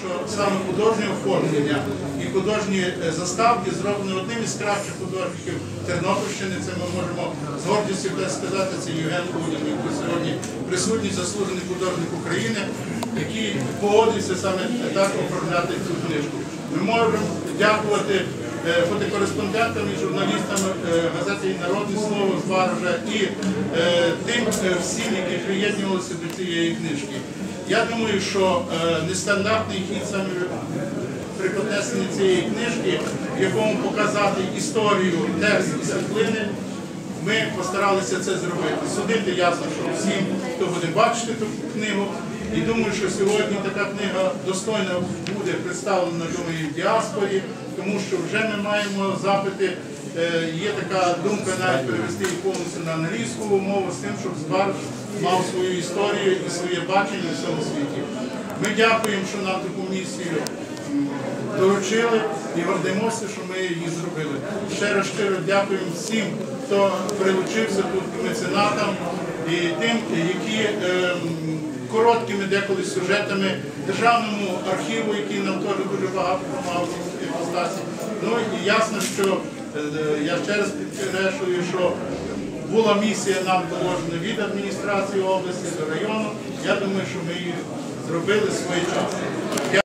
що саме художнє оформлення і художні е, заставки зроблені одним із кращих художників Тернопільщини. Це ми можемо з гордістю сказати. Це Євген Кудін, який сьогодні присутній заслужений художник України, який погодився саме так оформляти цю книжку. Ми можемо дякувати е, фотокореспондентам і журналістам Народне слово з Баража і е, тим е, всім, які приєднувалися до цієї книжки. Я думаю, що е, нестандартний хід саме при піднесенні цієї книжки, в якому показати історію, текст і світлини, ми постаралися це зробити. Судити ясно, що всім, хто буде бачити ту книгу. І думаю, що сьогодні така книга достойно буде представлена думаю, в діаспорі, тому що вже ми маємо запити. Е, Є така думка навіть перевести її повністю на англійську мову з тим, щоб Збар мав свою історію і своє бачення в всьому світі. Ми дякуємо, що нам таку місію доручили і гордимося, що ми її зробили. Ще раз щиро дякуємо всім, хто прилучився тут меценатам і тим, які ем, короткими деколи сюжетами державному архіву, який нам теж дуже багато допомагав цій. Ну і ясно, що е, я ще раз підкреслюю, що була місія нам положена від адміністрації області до району. Я думаю, що ми її зробили своєчасно.